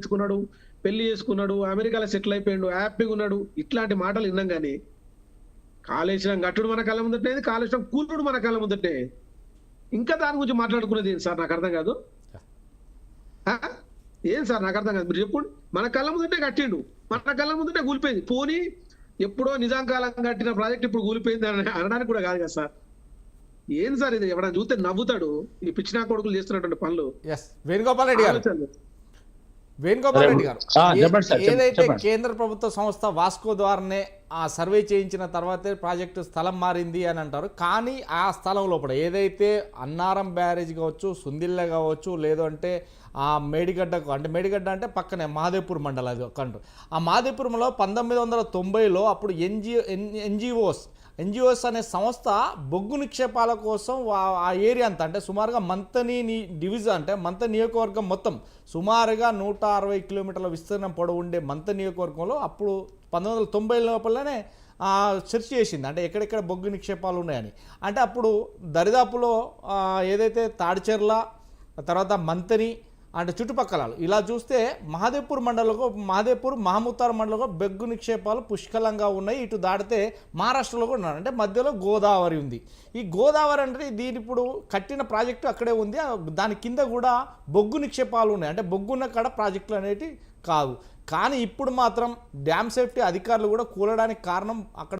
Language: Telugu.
తెచ్చుకున్నాడు పెళ్ళి చేసుకున్నాడు అమెరికాలో సెటిల్ అయిపోయాడు హ్యాపీగా ఉన్నాడు. ఇట్లాంటి మాటలు విన్నాం కానీ కాళేశ్వరం గట్టుడు మన కళ్ళ ముందటే కాళేశ్వరం కూలుడు మన కళ్ళ ముందటే ఇంకా దాని గురించి మాట్లాడుకునేది ఏంటి సార్? నాకు అర్థం కాదు? ఏం సార్? నాకు అర్థం కాదు. మీరు చెప్పండి. మన కళ్ళ ముందటే కట్టిండు. మన కళ్ళ ముందటే కూలిపోయింది. పోనీ ఎప్పుడో నిజాం కాలం కట్టిన ప్రాజెక్ట్ ఇప్పుడు కూలిపోయింది అని అనడానికి కూడా కాదు కదా సార్. ఏం సార్ ఇది? ఎవరైనా చూస్తే నవ్వుతాడు. ఈ పిచ్చినా కొడుకులు చేస్తున్నటువంటి పనులు. వేణుగోపాల్ రెడ్డి. వేణుగోపాల్ రెడ్డి గారు ఏదైతే. కేంద్ర ప్రభుత్వ సంస్థ వాస్కో ద్వారానే ఆ సర్వే చేయించిన తర్వాతే ప్రాజెక్టు స్థలం మారింది అని అంటారు కానీ ఆ స్థలం లోపల ఏదైతే అన్నారం బ్యారేజ్ కావచ్చు సుందిల్ల కావచ్చు లేదు అంటే ఆ మేడిగడ్డకు అంటే మేడిగడ్డ అంటే పక్కనే మహాదేవ్పూర్ మండలం అది ఒక. ఆ మహాదేవ్పురంలో పంతొమ్మిది వందల తొంభైలో అప్పుడు ఎన్జిఓ ఎన్జిఓస్ ఎన్జిఓస్ అనే సంస్థ బొగ్గు నిక్షేపాల కోసం ఆ ఏరియా అంతా అంటే సుమారుగా మంతని డివిజన్ అంటే మంత నియోజకవర్గం మొత్తం సుమారుగా నూట అరవై కిలోమీటర్ల విస్తీర్ణం పొడవు ఉండే మంత నియోజకవర్గంలో అప్పుడు పంతొమ్మిది వందల తొంభై లోపలనే సెర్చ్ చేసింది. అంటే ఎక్కడెక్కడ బొగ్గు నిక్షేపాలు ఉన్నాయని. అంటే అప్పుడు దరిదాపులో ఏదైతే తాడిచెర్ల తర్వాత మంతని అంటే చుట్టుపక్కల ఇలా చూస్తే మహాదేవ్పూర్ మండలంలో మహాదేవ్పూర్ మహమూతార్ మండలంలో బెగ్గు నిక్షేపాలు పుష్కలంగా ఉన్నాయి. ఇటు దాటితే మహారాష్ట్రలో కూడా ఉన్నారు అంటే మధ్యలో గోదావరి ఉంది. ఈ గోదావరి అంటే దీని ఇప్పుడు కట్టిన ప్రాజెక్టు అక్కడే ఉంది. దాని కింద కూడా బొగ్గు నిక్షేపాలు ఉన్నాయి. అంటే బొగ్గున్న కాడ ప్రాజెక్టులు అనేవి కావు కానీ ఇప్పుడు మాత్రం డ్యామ్ సేఫ్టీ అధికారులు కూడా కూలడానికి కారణం అక్కడ